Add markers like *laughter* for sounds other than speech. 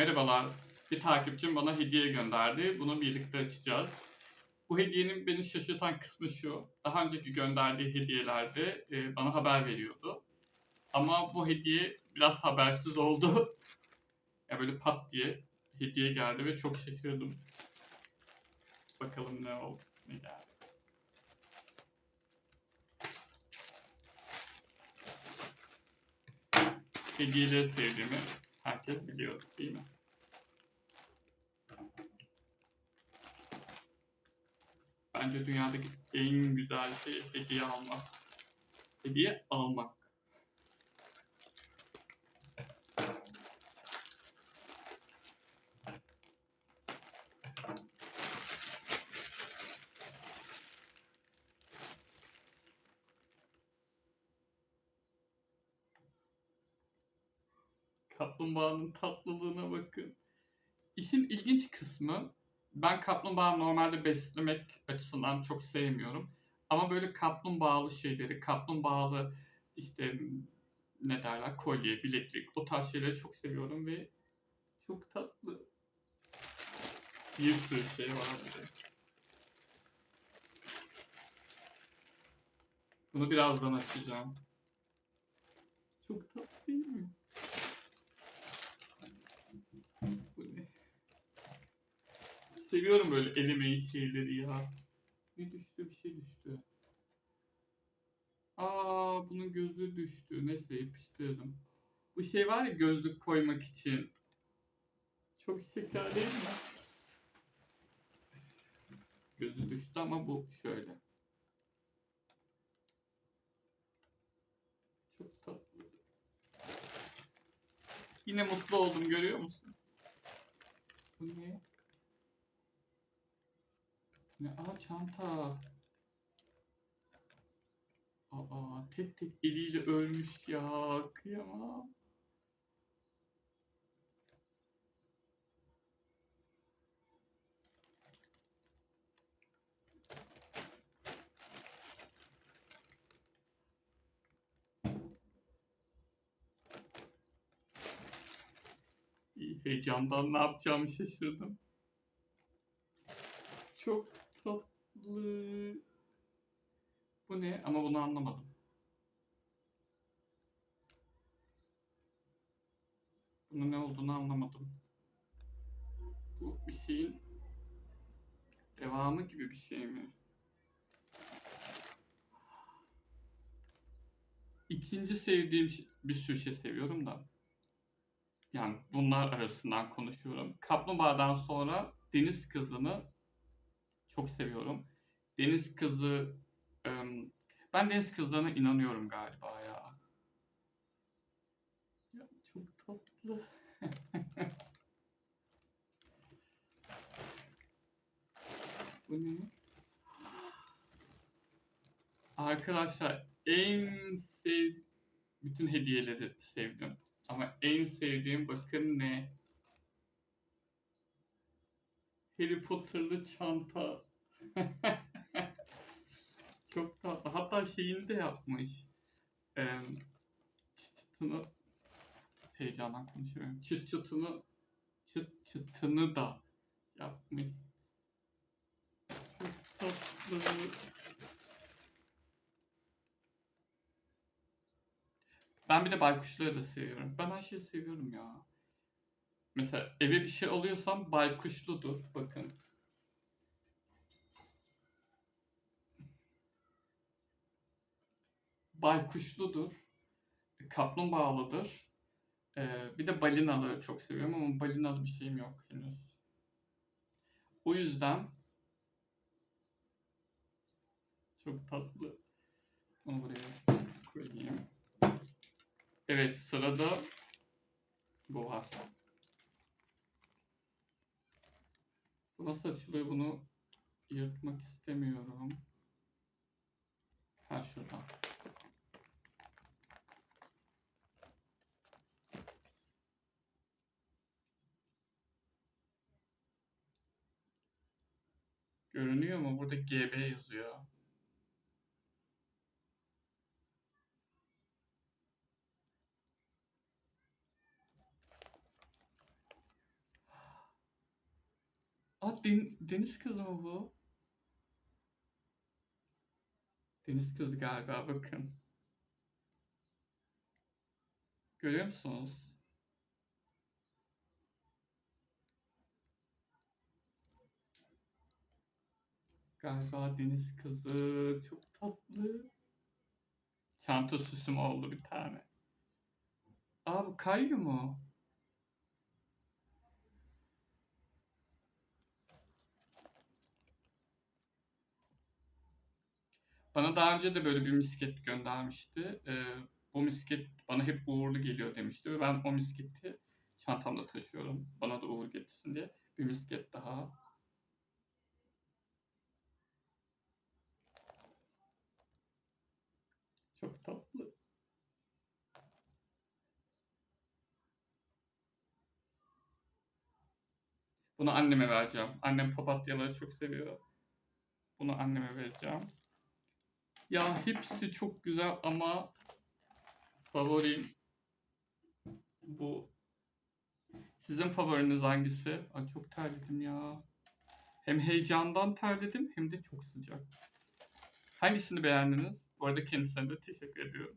Merhabalar. Bir takipçim bana hediye gönderdi. Bunu birlikte açacağız. Bu hediyenin beni şaşırtan kısmı şu. Daha önceki gönderdiği hediyelerde e, bana haber veriyordu. Ama bu hediye biraz habersiz oldu. *laughs* ya böyle pat diye hediye geldi ve çok şaşırdım. Bakalım ne oldu, ne geldi. Hediyeleri sevdiğimi herkes biliyor değil mi? Bence dünyadaki en güzel şey hediye almak. Hediye almak. Kaplumbağanın tatlılığına bakın. İşin ilginç kısmı ben kaplumbağa normalde beslemek açısından çok sevmiyorum. Ama böyle kaplumbağalı şeyleri, kaplumbağalı işte ne derler kolye, bileklik o tarz şeyleri çok seviyorum ve çok tatlı. Bir sürü şey var burada. Bunu birazdan açacağım. Çok tatlı değil mi? Bu ne? Seviyorum böyle elemeyi şeyleri ya. Ne düştü? Bir şey düştü. Aa bunun gözü düştü. Neyse yapıştırdım. Bu şey var ya gözlük koymak için. Çok şeker değil mi? Gözü düştü ama bu şöyle. Çok tatlı. Yine mutlu oldum görüyor musun? Bu ne? Ne? Aa çanta. Aa tek tek eliyle ölmüş ya. Kıyamam. Heyecandan ne yapacağımı şaşırdım. Çok tatlı. Bu ne? Ama bunu anlamadım. Bunun ne olduğunu anlamadım. Bu bir şeyin devamı gibi bir şey mi? İkinci sevdiğim şey- bir sürü şey seviyorum da. Yani bunlar arasından konuşuyorum. Kaplumbağadan sonra deniz kızını çok seviyorum. Deniz kızı ben deniz kızlarına inanıyorum galiba ya. Ya çok tatlı. *laughs* Bu ne? Arkadaşlar en sev bütün hediyeleri sevdim. Ama en sevdiğim bakın ne? Harry Potter'lı çanta. *laughs* Çok tatlı. Hatta şeyini de yapmış. Ee, çıt çıtını heyecandan konuşuyorum. Çıt çıtını çıt çıtını da yapmış. Çok tatlı. Ben bir de baykuşları da seviyorum. Ben her şeyi seviyorum ya. Mesela eve bir şey alıyorsam baykuşludur. Bakın. Baykuşludur. Kaplumbağalıdır. Ee, bir de balinaları çok seviyorum ama balinalı bir şeyim yok henüz. O yüzden çok tatlı. Onu buraya koyayım. Evet sırada var. Bu nasıl açılıyor bunu yırtmak istemiyorum. Ha şuradan. Görünüyor mu? Burada GB yazıyor. Aa den- deniz kızı mı bu? Deniz kızı galiba bakın. Görüyor musunuz? Galiba deniz kızı çok tatlı. Çanta süsüm oldu bir tane. Aa bu Kayu mu? Bana daha önce de böyle bir misket göndermişti. Ee, bu misket bana hep uğurlu geliyor demişti ve ben o misketi çantamda taşıyorum. Bana da uğur getirsin diye. Bir misket daha. Çok tatlı. Bunu anneme vereceğim. Annem papatyaları çok seviyor. Bunu anneme vereceğim. Ya hepsi çok güzel ama favorim bu. Sizin favoriniz hangisi? Ay çok terledim ya. Hem heyecandan terledim hem de çok sıcak. Hangisini beğendiniz? Bu arada kendisine de teşekkür ediyorum.